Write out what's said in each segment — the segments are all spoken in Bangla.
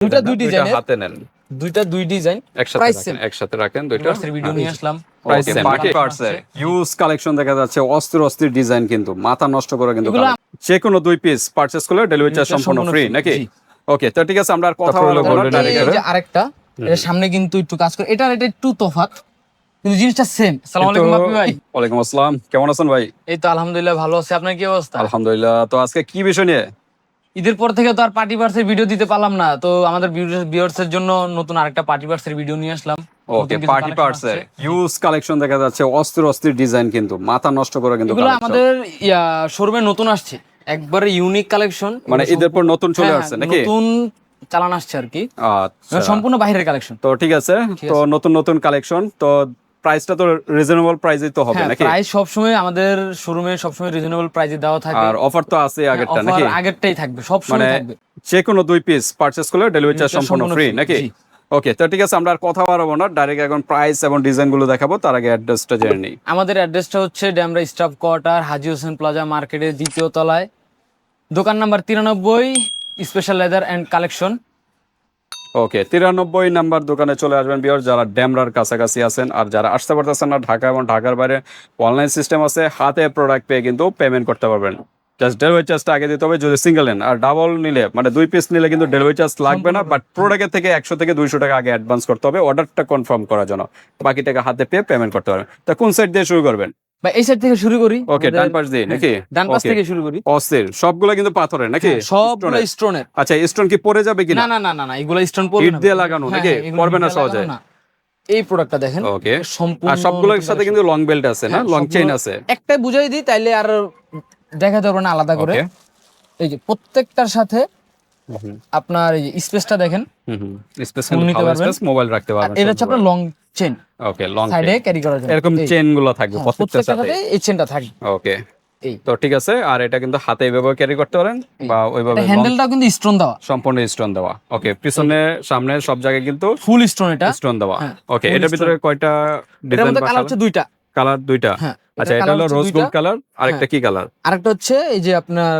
দুইটা দুই দুইটা ডিজাইনের। হাতে নেন। দুইটা দুই ডিজাইন। একসাথে. একসাথে রাখেন দুইটা। ভিডিও নিয়ে আসলাম। প্রাইস Okay, সেম party নাকি parts এর। ইউজ কালেকশন দেখা যাচ্ছে অস্থির অস্থির ডিজাইন কিন্তু মাথা নষ্ট করে কিন্তু যে কোনো দুই পিস পারচেজ করলে ডেলিভারি চার্জ সম্পূর্ণ সম্পূর্ণ ফ্রি নাকি? ওকে তো ঠিক আছে আমরা আর কথা বলব না, golden direct এই করে। যে আরেকটা সামনে কিন্তু একটু কাজ করে এটা একটু তফাৎ কিন্তু জিনিসটা সেম সালাম আলাইকুম কিন্তু- ভাই। ওয়ালাইকুম আসসালাম কেমন আছেন ভাই? এই তো আলহামদুলিল্লাহ ভালো আছে। আপনার কি অবস্থা? আলহামদুলিল্লাহ তো আজকে কি বিষয় নিয়ে? ঈদের পর থেকে তো আর পার্টি পার্সের ভিডিও দিতে পারলাম না। তো আমাদের ভিউয়ার্স এর জন্য নতুন আরেকটা পার্টি পার্সের ভিডিও নিয়ে আসলাম। ওকে পার্টি collection পার্টস এর ইউজ কালেকশন দেখা যাচ্ছে। অস্থির অস্থির ডিজাইন কিন্তু। মাথা নষ্ট করে কিন্তু এগুলো আমাদের শোরুমে নতুন আসছে। একবারে ইউনিক কালেকশন মানে ঈদের পর নতুন চলে আসছে নাকি? হ্যাঁ, নতুন চালান আসছে আর কি। আচ্ছা। সম্পূর্ণ বাইরের কালেকশন তো ঠিক আছে। তো নতুন নতুন কালেকশন তো প্রাইসটা তো রিজনেবল প্রাইসেই তো হবে হ্যাঁ নাকি? প্রাইস সবসময় আমাদের শোরুমে সবসময় রিজনেবল প্রাইসে দেওয়া থাকে আর অফার তো আছে আগেরটা offer নাকি? আগেরটাই থাকবে সবসময় মানে থাকবে। যে কোনো দুই পিস পারচেজ করলে ডেলিভারি চার্জ সম্পূর্ণ ফ্রি নাকি? ওকে তো ঠিক আছে আমরা আর কথা বাড়াবো না ডাইরেক্ট এখন প্রাইস এবং ডিজাইনগুলো দেখাবো তার আগে অ্যাড্রেসটা জেনে নিই। আমাদের অ্যাড্রেসটা হচ্ছে Demra staff quarter Haji Hossain plaza মার্কেটের দ্বিতীয় তলায়। দোকান নাম্বার তিরানব্বই special leather and collection okay তিরানব্বই নাম্বার দোকানে চলে আসবেন বিয়ার যারা ড্যামরার কাছাকাছি আছেন আর যারা আসতে পারতেছেন না ঢাকা এবং ঢাকার বাইরে অনলাইন সিস্টেম আছে হাতে প্রোডাক্ট পেয়ে কিন্তু পেমেন্ট করতে পারবেন। জাস্ট ডেলিভারি চার্জটা আগে দিতে হবে যদি সিঙ্গেল নেন আর ডাবল নিলে মানে দুই পিস নিলে কিন্তু ডেলিভারি চার্জ লাগবে না বাট প্রোডাক্টের থেকে একশো থেকে দুইশো টাকা আগে অ্যাডভান্স করতে হবে অর্ডারটা কনফার্ম করার জন্য। বাকি টাকা হাতে পেয়ে পেমেন্ট করতে পারবেন। তা কোন সাইড দিয়ে শুরু করবেন? বা এই সাইড থেকে শুরু করি। ওকে ডান পাশ দিয়ে নাকি? ডান পাশ থেকে শুরু করি। অস্থির। সবগুলো কিন্তু পাথরের নাকি? সবগুলো স্টোনের। আচ্ছা স্টোন কি পড়ে যাবে কিনা? না না না না না এগুলো স্টোন পড়বে ইট দিয়ে লাগানো হ্যাঁ, নাকি? হ্যাঁ, পড়বে না সহজে? এই প্রোডাক্টটা দেখেন ওকে সম্পূর্ণ আর সবগুলোর সাথে কিন্তু লং বেল্ট আছে না? হ্যাঁ, লং চেইন আছে। একটা বুঝাই দিই তাইলে আর দেখাতে পারব না আলাদা করে। এই যে প্রত্যেকটার সাথে আপনার এই স্পেসটা দেখেন। স্পেস নিতে পারবেন। মোবাইল রাখতে পারবেন এটা হচ্ছে আপনার লং চেন ওকে লং সাইডে ক্যারি করার জন্য। এরকম চেনগুলো থাকবে হ্যাঁ, প্রত্যেকটার সাথে। এই চেনটা থাকবে। ওকে এই। তো ঠিক আছে আর এটা কিন্তু হাতে এইভাবে ক্যারি করতে পারেন বা ওইভাবে হ্যান্ডেলটাও কিন্তু স্টোন দেওয়া। সম্পূর্ণ স্টোন দেওয়া। ওকে পিছনে সামনে সব জায়গায় কিন্তু ফুল স্টোন এটা। স্টোন দেওয়া। হ্যাঁ, ওকে এটার ভিতরে কয়টা ডিজাইন মধ্যে কালার হচ্ছে দুইটা। কালার দুইটা। হ্যাঁ আচ্ছা এটা হলো রোজ গোল্ড কালার আরেকটা কি কালার আরেকটা হচ্ছে এই যে আপনার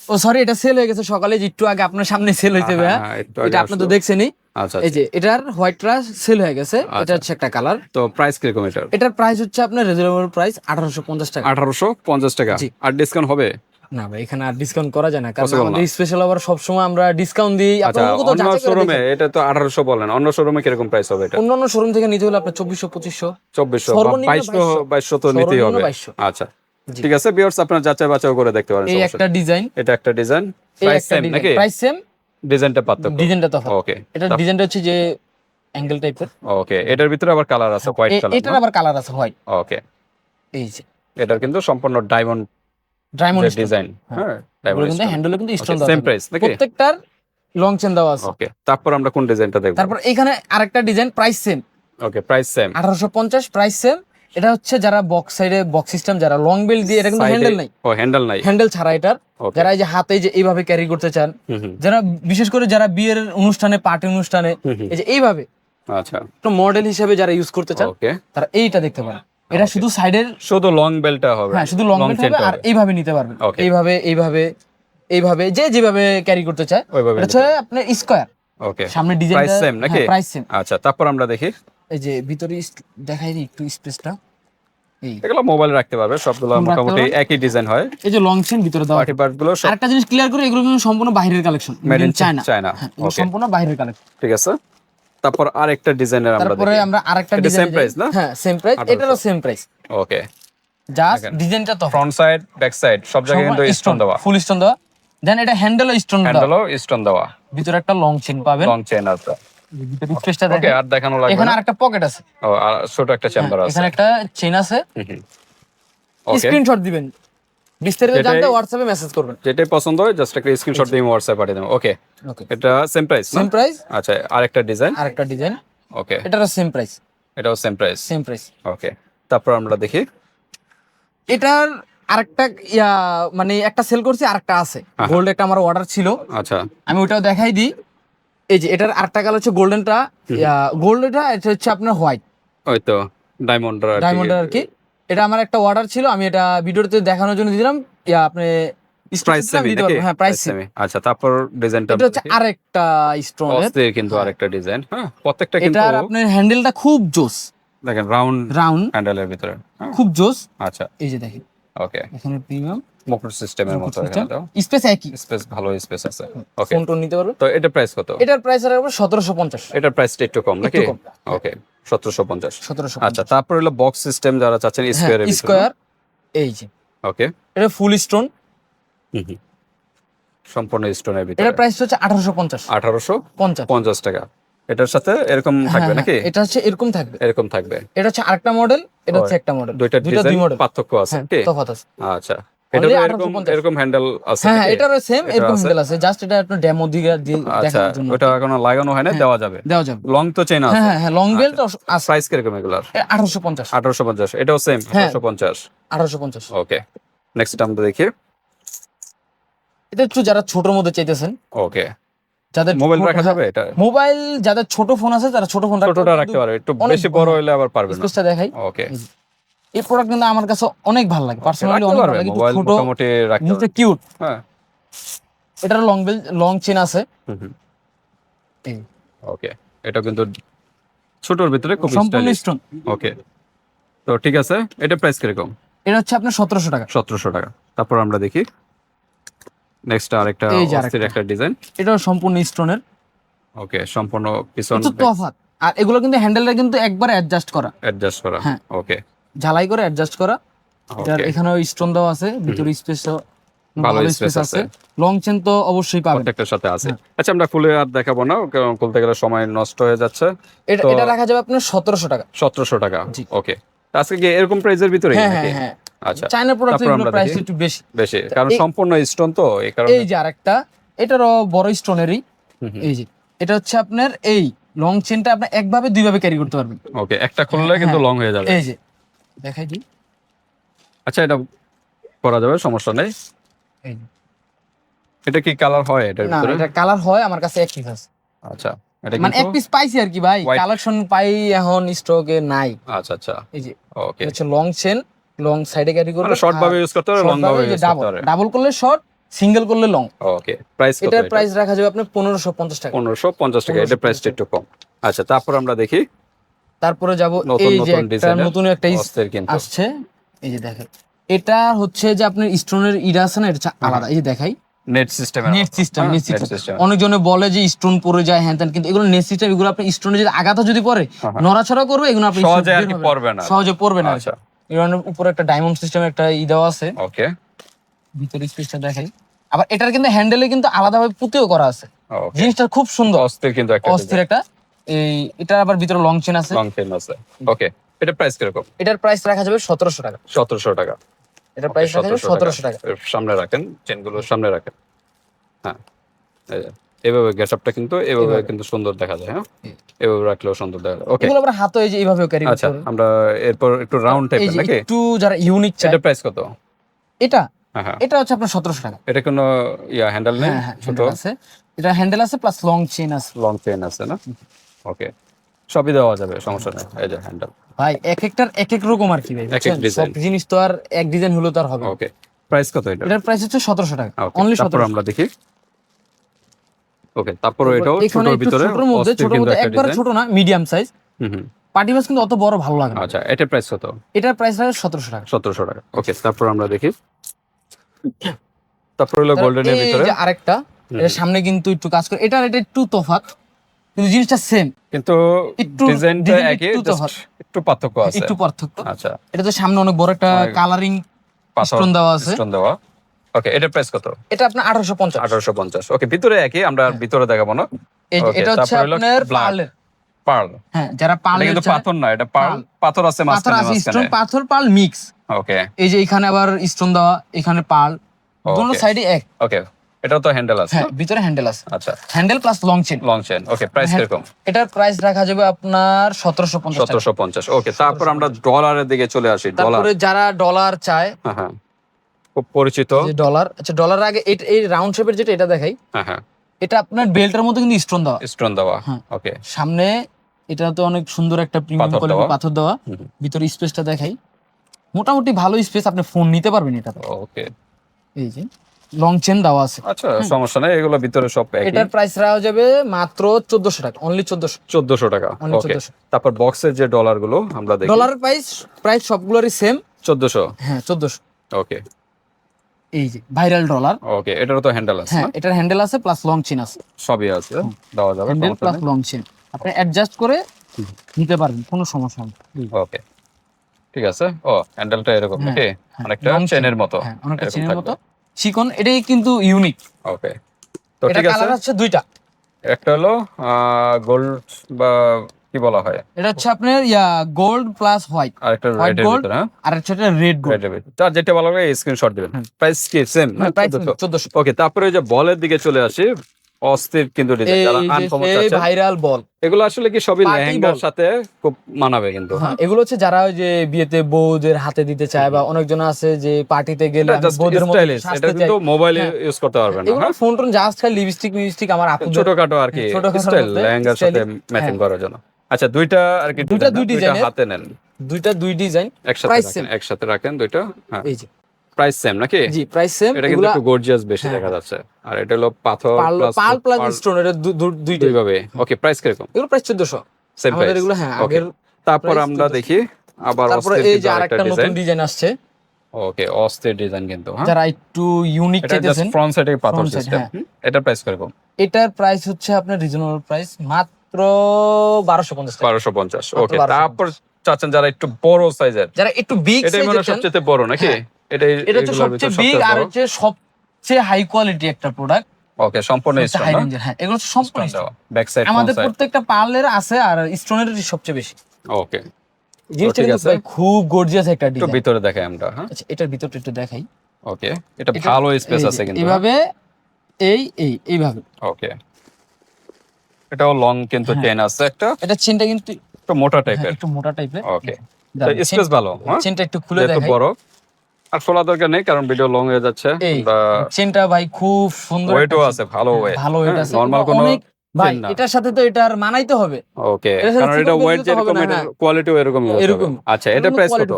ও সরি এটা সেল হয়ে গেছে সকালে একটু আগে আপনার সামনে সেল হইতে হবে হ্যাঁ? এটা আপনি তো। দেখছেনই। আচ্ছা এই যে এটার হোয়াইটটা সেল হয়ে গেছে এটা আচ্ছা। হচ্ছে একটা কালার তো প্রাইস কীরকম এটার? এটার প্রাইস হচ্ছে আপনার রিজনেবল প্রাইস আঠারোশো পঞ্চাশ টাকা। আঠারোশো পঞ্চাশ টাকা। আর ডিসকাউন্ট হবে? না ভাই এখানে আর ডিসকাউন্ট করা যায় না কারণ আমাদের স্পেশাল আবার সবসময় আমরা ডিসকাউন্ট দিই। আচ্ছা অন্য শোরুমে এটা তো আঠারোশো বলেন অন্য শোরুমে কীরকম প্রাইস হবে এটা? অন্যান্য শোরুম থেকে নিতে হলে আপনার চব্বিশশো পঁচিশশো। চব্বিশশো সর্বনিম্ন বাইশশো 2200 বাইশশো তো নিতেই হবে। আচ্ছা। ঠিক আছে বিয়ার্স আপনার যাচাই বাছাই করে দেখতে পারেন এই একটা ডিজাইন এটা একটা ডিজাইন প্রাইস সেম নাকি? প্রাইস সেম ডিজাইনটা পার্থক্য। ডিজাইনটা তফাৎ। ওকে এটা ডিজাইনটা হচ্ছে যে অ্যাঙ্গেল টাইপের ওকে এটার ভিতরে আবার কালার আছে হোয়াইট কালার এটার আবার কালার আছে হোয়াইট ওকে এই যে। এটার কিন্তু সম্পূর্ণ ডায়মন্ড ডায়মন্ড ডিজাইন হ্যাঁ। এগুলো কিন্তু হ্যান্ডেলে কিন্তু স্টোন দেওয়া সেম প্রাইস নাকি? প্রত্যেকটার লং চেন দেওয়া আছে। ওকে তারপর আমরা কোন ডিজাইনটা দেখব? তারপর এখানে আরেকটা design price same okay price same আঠারোশো পঞ্চাশ প্রাইস সেম এটা হচ্ছে যারা বক্স সাইডে বক্স সিস্টেম যারা লং বেল দিয়ে এটা কিন্তু হ্যান্ডেল নাই। ও হ্যান্ডেল নাই। হ্যান্ডেল ছাড়া এটার যারা এই যে হাতে যে এইভাবে ক্যারি করতে চান যারা বিশেষ করে যারা বিয়ের অনুষ্ঠানে পার্টি অনুষ্ঠানে। এই যে এইভাবে। আচ্ছা। একটা মডেল হিসেবে যারা ইউজ করতে চান তারা এইটা দেখতে পারেন। এটা শুধু সাইডের শুধু লং বেলটা হবে। হ্যাঁ শুধু লং বেল হবে আর এইভাবে নিতে পারবেন। এইভাবে এইভাবে এইভাবে যে যেভাবে ক্যারি করতে চায়। ওইভাবে এটা হচ্ছে আপনার স্কোয়ার ওকে সামনে ডিজাইন Price same নাকি? প্রাইস সেম আচ্ছা তারপর আমরা দেখি। এই যে ভিতরে দেখাই একটু স্পেসটা এগুলো মোবাইল রাখতে পারবে সবগুলো মোটামুটি একই ডিজাইন হয়। এই যে লং চেন ভিতরে দেওয়া পার্টি পার্টগুলো সব আরেকটা জিনিস ক্লিয়ার করে এগুলো কিন্তু সম্পূর্ণ বাইরের collection made in China China সম্পূর্ণ বাইরের কালেকশন ঠিক আছে। তারপর আরেকটা ডিজাইনের আমরা তারপরে আমরা আরেকটা ডিজাইন same price না? হ্যাঁ সেম প্রাইস 1800 এটারও সেম প্রাইস ওকে জাস্ট ডিজাইনটা তো। ফ্রন্ট সাইড ব্যাক সাইড সব জায়গায় কিন্তু স্টোন দেওয়া। ফুল স্টোন দেওয়া। দেন এটা হ্যান্ডেলও স্টোন দেওয়া। হ্যান্ডেলও স্টোন দেওয়া। ভিতরে একটা লং চেন পাবেন। লং চেন আছে। স্পেসটা দেখেন। আর দেখানো লাগবে এখানে আরেকটা পকেট আছে। ও আর ছোট একটা চেম্বার আছে। এখানে একটা চেন আছে। ওকে স্ক্রিনশট দিবেন। বিস্তারিত জানতে হোয়াটসঅ্যাপে মেসেজ করবেন। যেটাই পছন্দ হয় জাস্ট একটা স্ক্রিনশট দিয়ে হোয়াটসঅ্যাপ পাঠিয়ে দেবো। ওকে ওকে এটা সেম প্রাইস সেম প্রাইস আচ্ছা আরেকটা ডিজাইন আরেকটা ডিজাইন ওকে এটারও সেম প্রাইস এটাও same price same price okay তারপর আমরা দেখি। এটার আরেকটা ইয়া মানে একটা সেল করছি আরেকটা আছে। গোল্ড একটা আমার অর্ডার ছিল। আচ্ছা। আমি ওটাও দেখাই দিই। এই যে এটার আরেকটা কালার হচ্ছে গোল্ডেনটা গোল্ডটা এটা হচ্ছে আপনার হোয়াইট ওই তো ডায়মন্ড ডায়মন্ড আর কি। এটা আমার একটা অর্ডার ছিল আমি এটা ভিডিওতে দেখানোর জন্য দিলাম। আপনি প্রাইস হ্যাঁ, প্রাইস সেমি আচ্ছা তারপর ডিজাইনটা এটা হচ্ছে আরেকটা অস্থির কিন্তু আরেকটা ডিজাইন হ্যাঁ প্রত্যেকটা কিন্তু এটার আপনার হ্যান্ডেলটা খুব জোস। দেখেন রাউন্ড রাউন্ড হ্যান্ডেলের ভিতরে। হ্যাঁ, খুব জোস। আচ্ছা। এই যে দেখেন। ওকে এখানে প্রিমিয়াম মুকুট সিস্টেমের মতো এখানে দাও। স্পেস একই। স্পেস ভালো স্পেস আছে। ওকে ফোন টোন নিতে পারবে? তো এটা প্রাইস কত? এটার প্রাইস সতেরোশো পঞ্চাশ। এটার প্রাইসটা একটু কম নাকি? ওকে সতেরোশো পঞ্চাশ। সতেরোশো আচ্ছা তারপর হলো বক্স সিস্টেম যারা চাচ্ছেন স্কোয়ারের ভিতরে। স্কোয়ার এই যে। ওকে এটা ফুল স্টোন সম্পূর্ণ স্টোনের ভিতরে। এটার প্রাইস হচ্ছে আঠারোশো পঞ্চাশ। আঠারোশো পঞ্চাশ পঞ্চাশ। টাকা। এটার সাথে এরকম থাকবে হ্যাঁ, নাকি? হ্যাঁ, এটা হচ্ছে এরকম থাকবে। এরকম থাকবে। এটা হচ্ছে আরেকটা মডেল এটা হচ্ছে একটা মডেল দুইটা দুইটা দুই মডেল পার্থক্য আছে হ্যাঁ তফাৎ আছে। আচ্ছা এটা এরকম এরকম হ্যান্ডেল আছে হ্যাঁ হ্যাঁ নাকি? এটারও সেম এরকম হ্যান্ডেল আছে জাস্ট এটা আপনার ডেমো দিয়ে আচ্ছা জন্য ওটা এখনও লাগানো হয় না হ্যাঁ। দেওয়া যাবে। দেওয়া যাবে। লং তো চেন হ্যাঁ আছে। হ্যাঁ হ্যাঁ লং বেল্ট আছে। প্রাইস কীরকম এগুলার? আঠারোশো পঞ্চাশ। আঠারোশো পঞ্চাশ এটাও সেম হ্যাঁ। আঠারোশো পঞ্চাশ। আঠারোশো পঞ্চাশ। ওকে নেক্সট আমরা দেখি। এটা একটু যারা ছোটর মধ্যে চাইতেছেন। ওকে যাদের মোবাইল রাখা যাবে? এটা মোবাইল যাদের ছোট ফোন আছে তারা ছোট ফোন ছোটটা রাখতে পারবে। একটু বেশি বড়। হলে আবার পারবে না। স্পেসটা দেখাই। ওকে এই প্রোডাক্ট কিন্তু আমার কাছে অনেক ভালো লাগে। পার্সোনালি অনেক ভালো লাগে ছোট মোটামুটি রাখতে পারবে। কিউট হ্যাঁ। এটার লং বেল লং চেন আছে। ওকে এটা কিন্তু ছোটর ভিতরে খুব সম্পূর্ণ স্টোন ওকে তো ঠিক আছে। এটা প্রাইস কীরকম? এটা হচ্ছে আপনার সতেরোশো টাকা। সতেরোশো টাকা। তারপর আমরা দেখি। নেক্সট আরেকটা অস্থির একটা ডিজাইন এটাও সম্পূর্ণ স্টোনের ওকে সম্পূর্ণ পিছন আর এগুলো কিন্তু হ্যান্ডেলটা কিন্তু একবার অ্যাডজাস্ট করা। অ্যাডজাস্ট করা। হ্যাঁ। ওকে ঝালাই করে অ্যাডজাস্ট করা। এটার এখানেও স্টোন দেওয়া আছে ভিতরে স্পেস ভালো স্পেস আছে। লং চেন তো অবশ্যই পাবেন। প্রত্যেকটার সাথে আছে। হ্যাঁ। আচ্ছা আমরা খুলে আর দেখাবো না কারণ খুলতে গেলে সময় নষ্ট হয়ে যাচ্ছে। এটা এটা রাখা যাবে আপনার সতেরোশো টাকা। সতেরোশো টাকা। জি। ওকে আজকে এরকম প্রাইজের ভিতরে হ্যাঁ হ্যাঁ। আচ্ছা চায়না প্রোডাক্ট এগুলো প্রাইস একটু বেশি। বেশি কারণ সম্পূর্ণ স্টোন তো এই কারণে এই যে আরেকটা এটারও বড় স্টোনেরই। এই যে এটা হচ্ছে আপনার এই লং চেনটা আপনি একভাবে দুইভাবে ক্যারি করতে পারবেন। ওকে একটা খুললে কিন্তু হ্যাঁ। লং হয়ে যাবে। এই যে দেখাই দিই। আচ্ছা এটা করা যাবে সমস্যা নেই। এই এটা কি কালার হয় এটার না ভিতরে? এটা কালার হয় আমার কাছে এক পিস আছে। আচ্ছা এটা মানে এক পিস পাইছি আর কি ভাই কালেকশন পাই এখন স্টকে নাই। আচ্ছা আচ্ছা। এই যে ওকে হচ্ছে লং চেন লং সাইডে ক্যারি করবে মানে শর্ট ভাবে ইউজ করতে পারে লং ভাবে ইউজ করতে পারে ডাবল করলে শর্ট সিঙ্গেল করলে লং ওকে প্রাইস এটার এটা? প্রাইস রাখা যাবে আপনার পনেরোশো পঞ্চাশ টাকা। পনেরোশো পঞ্চাশ টাকা এটা 1550 প্রাইসটা একটু কম। আচ্ছা তারপর আমরা দেখি। তারপরে যাব এই যে একটা নতুন একটা আসছে। এই যে দেখেন এটা হচ্ছে যে আপনার স্টোনের ইরা আছে না এটা আলাদা। এই যে দেখাই। Net system net system net system অনেকজনে বলে যে স্টোন পড়ে যায় হ্যান ত্যান কিন্তু এগুলো নেট সিস্টেম এগুলো আপনি স্টোনে যদি আঘাতও যদি পড়ে হ্যাঁ, হ্যাঁ। নড়াচড়া করবে এগুলো আপনি সহজে। পড়বে না। সহজে পড়বে না আচ্ছা। এর উপরে একটা ডায়মন্ড সিস্টেম একটা ই দেওয়া আছে। ওকে ভিতরে স্পেসটা দেখাই। আবার এটার কিন্তু হ্যান্ডেলে কিন্তু আলাদাভাবে পুঁতেও করা আছে। জিনিসটা খুব সুন্দর। অস্থির কিন্তু একটা অস্থির একটা। এই এটার আবার ভিতরে লং চেন আছে। লং চেন আছে। ওকে এটা প্রাইস কীরকম? এটার প্রাইস রাখা যাবে সতেরোশো টাকা। সতেরোশো টাকা। এটার প্রাইস রাখা যাবে সতেরোশো টাকা। সামনে রাখেন চেনগুলো সামনে রাখেন। হ্যাঁ এভাবে গেটআপটা কিন্তু এভাবে। কিন্তু সুন্দর দেখা যায় হ্যাঁ। এভাবে রাখলেও সুন্দর দেখা যায়। ওকে এগুলো আবার হাতে এই যে এইভাবেও ক্যারি করতে আচ্ছা আমরা এরপর একটু রাউন্ড টাইপের নাকি? একটু যারা ইউনিক চাই এটা প্রাইস কত? এটা? হ্যাঁ হ্যাঁ। এটা হচ্ছে আপনার সতেরোশো টাকা। এটা কোনো ইয়া হ্যান্ডেল নেই? হ্যাঁ ছোট? আছে। এটা হ্যান্ডেল আছে প্লাস লং চেন আছে। লং চেন আছে না? ওকে সবই দেওয়া যাবে সমস্যা নেই। এই যে হ্যান্ডেল ভাই এক একটার এক এক রকম আর কি ভাই? সব জিনিস তো আর এক ডিজাইন হলো তো আর হবে ওকে প্রাইস কত এটা? এটার প্রাইস হচ্ছে সতেরোশো টাকা। অনলি তারপর সতেরো আমরা দেখি। ওকে তারপর এটাও ছোটর ভিতরে ছোটর মধ্যে ছোট মধ্যে একবারে ছোট না মিডিয়াম সাইজ হুম পার্টি মাছ কিন্তু অত বড় ভালো লাগে না। আচ্ছা এটা প্রাইস কত? এটার প্রাইস লাগে সতেরোশো টাকা। সতেরোশো টাকা। ওকে তারপর আমরা দেখি। তারপর হলো গোল্ডেনের এই ভিতরে। আরেকটা। এটা সামনে কিন্তু একটু কাজ করে এটার এটা একটু তফাৎ কিন্তু জিনিসটা সেম কিন্তু ডিজাইনটা একই একটু পার্থক্য আছে। একটু পার্থক্য। আচ্ছা। এটা তো সামনে অনেক বড় একটা কালারিং পাথর দেওয়া আছে। দেওয়া। ওকে এটা প্রাইস কত? এটা আপনার আঠারোশো পঞ্চাশ। আঠারোশো পঞ্চাশ। ওকে ভিতরে একই আমরা ভিতরে দেখাবো না। এটা হচ্ছে আপনার পার্ল হ্যাঁ যারা এটা কিন্তু পাথর না এটা পার্ল। পাথর আছে পাথর আছে স্টোন পাথর পার্ল মিক্স ওকে এই যে এখানে আবার স্টোন দেওয়া এখানে পার্ল দুটো সাইডে এক। ওকে এটাও তো হ্যান্ডেল আছে হ্যাঁ ভিতরে হ্যান্ডেল আছে। আচ্ছা। Handle plus long chain long chain okay price হ্যাঁ। কীরকম? এটার প্রাইস রাখা যাবে আপনার সতেরোশো পঞ্চাশ টাকা। সতেরোশো পঞ্চাশ ওকে তারপর আমরা ডলারের দিকে চলে আসি ডলার তারপরে যারা ডলার চায় হ্যাঁ হ্যাঁ। খুব পরিচিত। ডলার আচ্ছা ডলার আগে এই- রাউন্ড শেপের যেটা এটা দেখাই। হ্যাঁ হ্যাঁ। এটা আপনার বেল্টের মধ্যে কিন্তু স্টোন দেওয়া। স্টোন দেওয়া হ্যাঁ। ওকে সামনে এটা তো অনেক সুন্দর একটা প্রিমিয়াম কোয়ালিটির দেওয়া। পাথর দেওয়া। ভিতরে স্পেসটা দেখাই। মোটামুটি ভালো স্পেস আপনি ফোন নিতে পারবেন এটা ওকে এই যে লং চেন দেওয়া আছে। আচ্ছা সমস্যা নেই এগুলো ভিতরে সব একই। এটার প্রাইস রাখা যাবে মাত্র চোদ্দশো টাকা অনলি চোদ্দশো। চোদ্দশো টাকা ওকে তারপর বক্সের যে ডলারগুলো আমরা দেখি। ডলারের প্রাইস প্রাইস সবগুলোরই সেম চোদ্দশো। হ্যাঁ চোদ্দশো। ওকে এই যে ভাইরাল ডলার ওকে এটারও তো হ্যান্ডেল আছে হ্যাঁ এটার হ্যান্ডেল আছে প্লাস লং চেন আছে। সবই আছে দেওয়া যাবে হ্যান্ডেল প্লাস লং চেন আপনি অ্যাডজাস্ট করে নিতে পারবেন কোনো সমস্যা নেই। ওকে ঠিক আছে। ও হ্যান্ডেলটা এরকম হ্যাঁ, নাকি? হ্যাঁ, অনেকটা চেনের মতো। হ্যাঁ অনেকটা চেনের মতো। চিকন এটাই কিন্তু ইউনিক ওকে তো ঠিক আছে। কালার হচ্ছে দুইটা। একটা হলো গোল্ড বা কি বলা হয়? এটা হচ্ছে আপনার ইয়া গোল্ড প্লাস হোয়াইট আর একটা রেড হ্যাঁ? আর হচ্ছে রেড গোল্ড তার যেটা ভালো লাগে স্ক্রিনশট দিবেন। প্রাইস কি সেম প্রাইস চোদ্দশো। ওকে তারপরে ওই যে বলের দিকে চলে আসি। অস্থির কিন্তু ডিজাইন যারা আনকমন চাচ্ছেন। ভাইরাল বল এগুলো আসলে কি সবই লেহেঙ্গার সাথে খুব মানাবে কিন্তু। হ্যাঁ এগুলো হচ্ছে যারা ওই যে বিয়েতে বউদের হাতে দিতে চায় বা অনেকজন আছে যে পার্টিতে গেলে বউদের মতো এটা কিন্তু মোবাইলে হ্যাঁ। ইউজ করতে পারবেন না এগুলো হ্যাঁ? ফোন টোন জাস্ট খালি লিপস্টিক মিপস্টিক আমার আপুদের ছোটখাটো আর কি হ্যাঁ, স্টাইল মধ্যে লেহেঙ্গার সাথে ম্যাচিং হ্যাঁ। করার জন্য। আচ্ছা দুইটা আর কি দুইটা দুই দুইটা ডিজাইনের। হাতে নেন। দুইটা দুই ডিজাইন একসাথে রাখেন একসাথে রাখেন দুইটা হ্যাঁ। এই যে। প্রাইস সেম নাকি? জি প্রাইস সেম এটা কিন্তু একটু গর্জিয়াস বেশি হ্যাঁ, দেখা যাচ্ছে। আর এটা হলো পাথর পাল প্লাস পাল প্লাস স্টোন এটা দুইটাই দুইভাবে। ওকে প্রাইস কীরকম? এগুলো প্রাইস চোদ্দশো। সেম প্রাইস এগুলো হ্যাঁ আগের তারপর আমরা দেখি আবার তারপরে এই যে আরেকটা নতুন ডিজাইন ডিজাইন আসছে। ওকে অস্থির ডিজাইন কিন্তু হ্যাঁ। যারা একটু ইউনিক চাইতেছেন ফ্রন্ট সাইডে পাথর সিস্টেম হ্যাঁ। এটা প্রাইস কীরকম? এটার প্রাইস হচ্ছে আপনার রিজনেবল প্রাইস মাত্র বারোশো পঞ্চাশ বারোশো পঞ্চাশ ওকে তারপর চাচ্ছেন যারা একটু বড় সাইজের যারা একটু বিগ এটাই মনে সবচেয়ে বড় নাকি? হ্যাঁ। এটাই এটা হচ্ছে সবচেয়ে বিগ আর হচ্ছে সবচেয়ে হাই কোয়ালিটি একটা প্রোডাক্ট ওকে সম্পূর্ণ হাই রেঞ্জের হ্যাঁ এগুলো সম্পূর্ণ। ব্যাক সাইড আমাদের প্রত্যেকটা পার্লের আছে আর স্টোনের সবচেয়ে বেশি। ওকে জিনিসটা কিন্তু। খুব গর্জিয়াস একটা একটু ভিতরে দেখাই আমরা হ্যাঁ? আচ্ছা এটার ভিতরটা একটু দেখাই। ওকে এটা ভালো স্পেস আছে কিন্তু হ্যাঁ? এভাবে এই এই এইভাবে। ওকে এটাও লং কিন্তু হ্যাঁ। চেন আছে একটা। এটা চেনটা কিন্তু একটু মোটা হ্যাঁ, টাইপের একটু মোটা টাইপের ওকে স্পেস ভালো হ্যাঁ? চেনটা একটু খুলে দেখাই। বড়। আর খোলা দরকার নেই কারণ ভিডিও লং হয়ে যাচ্ছে। চেনটা ভাই খুব সুন্দর ওয়েটও আছে ভালো ওয়েট ভালো ওয়েট আছে। নরমাল কোনো ভাই এটার সাথে তো এটার মানাইতে হবে। ওকে কারণ এটা ওয়েট যেরকম এটা হ্যাঁ। কোয়ালিটিও এরকম। এরকম। আচ্ছা এটা প্রাইস কত?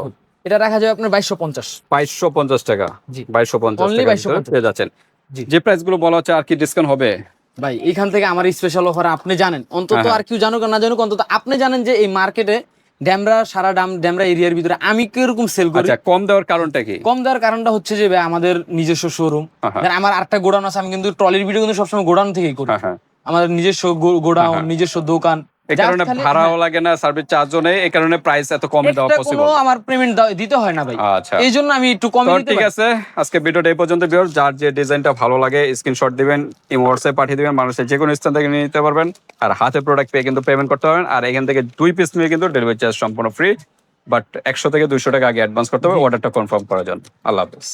এটা রাখা যাবে আপনার বাইশশো পঞ্চাশ। বাইশশো পঞ্চাশ টাকা। জি। বাইশশো পঞ্চাশ Only টাকা পেয়ে যাচ্ছেন। জি। যে প্রাইসগুলো বলা হচ্ছে আর কি ডিসকাউন্ট হবে ভাই এখান থেকে আমার স্পেশাল অফার আপনি জানেন। অন্তত হ্যাঁ, আর কেউ জানুক না জানুক অন্তত আপনি জানেন যে এই মার্কেটে ড্যামরা সারা ডাম ড্যামরা এরিয়ার ভিতরে আমি কীরকম সেল করি? আচ্ছা কম দেওয়ার কারণটা কি? কম দেওয়ার কারণটা হচ্ছে যে ভাই আমাদের নিজস্ব শোরুম মানে আমার আটটা গোডাউন আছে আমি কিন্তু ট্রলির ভিডিও কিন্তু সবসময় গোডাউন থেকেই করি। হ্যাঁ হ্যাঁ। আমাদের নিজস্ব গোডাউন হ্যাঁ। নিজস্ব দোকান এই কারণে ভাড়াও হ্যাঁ, লাগে না সার্ভিস চার্জও নেই এই কারণে প্রাইস এত কমে দেওয়া পসিবল আমার পেমেন্ট দিতে হয় না ভাই। আচ্ছা। এই জন্য আমি একটু কমে দিতে ঠিক আছে আজকে ভিডিওটা এই পর্যন্ত যার যে ডিজাইনটা ভালো লাগে স্ক্রিনশট দিবেন ইমো হোয়াটসঅ্যাপ পাঠিয়ে দিবেন মানুষের যে কোনো স্থান থেকে নিতে পারবেন। আর হাতে প্রোডাক্ট পেয়ে কিন্তু পেমেন্ট করতে পারবেন। আর এখান থেকে দুই পিস নিয়ে কিন্তু ডেলিভারি চার্জ সম্পূর্ণ ফ্রি বাট একশো থেকে দুইশো টাকা আগে অ্যাডভান্স করতে হবে অর্ডারটা কনফার্ম করার জন্য। আল্লাহ হাফিজ।